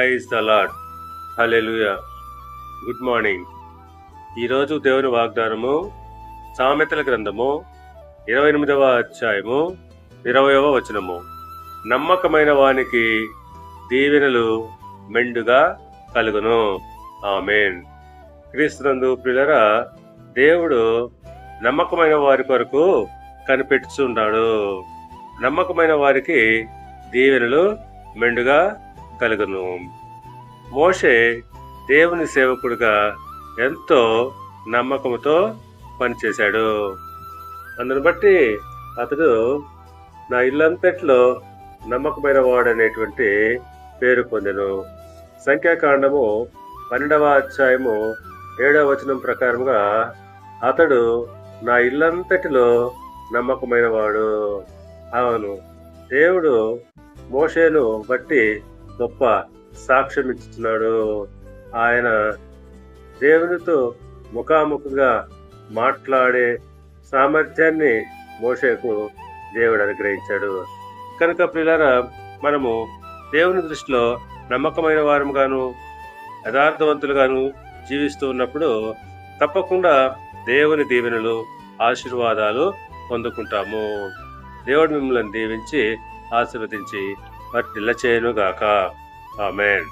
Praise the Lord hallelujah good morning ఈరోజు దేవుని వాగ్దానము సామెతల గ్రంథము ఇరవై ఎనిమిదవ అధ్యాయము ఇరవయవ వచనము. నమ్మకమైన వానికి దీవెనలు మెండుగా కలుగును. ఆమెన్. క్రీస్తునందు పిల్లరా దేవుడు నమ్మకమైన వారి కొరకు కనిపెట్టుచున్నాడు. నమ్మకమైన వారికి దీవెనలు మెండుగా కలుగును. మోషే దేవుని సేవకుడిగా ఎంతో నమ్మకంతో పనిచేశాడు. అందును బట్టి అతడు నా ఇల్లంతట్లో నమ్మకమైన వాడనేటువంటి పేరు పొందెను. సంఖ్యాకాండము పన్నెండవ అధ్యాయము ఏడవ వచనం ప్రకారంగా అతడు నా ఇల్లంతటిలో నమ్మకమైన వాడు. అవును దేవుడు మోషేను బట్టి గొప్ప సాక్ష్యం ఇచ్చుతున్నాడు ఆయన దేవునితో ముఖాముఖిగా మాట్లాడే సామర్థ్యాన్ని మోషేకు దేవుడు అనుగ్రహించాడు. కనుక ప్రిలారా మనము దేవుని దృష్టిలో నమ్మకమైన వారముగాను యథార్థవంతులుగాను జీవిస్తూ ఉన్నప్పుడు తప్పకుండా దేవుని దీవెనలు ఆశీర్వాదాలు పొందుకుంటాము. దేవుడు మిమ్మల్ని దీవించి ఆశీర్వదించి మరి చేయను గాక. ఆమెన్.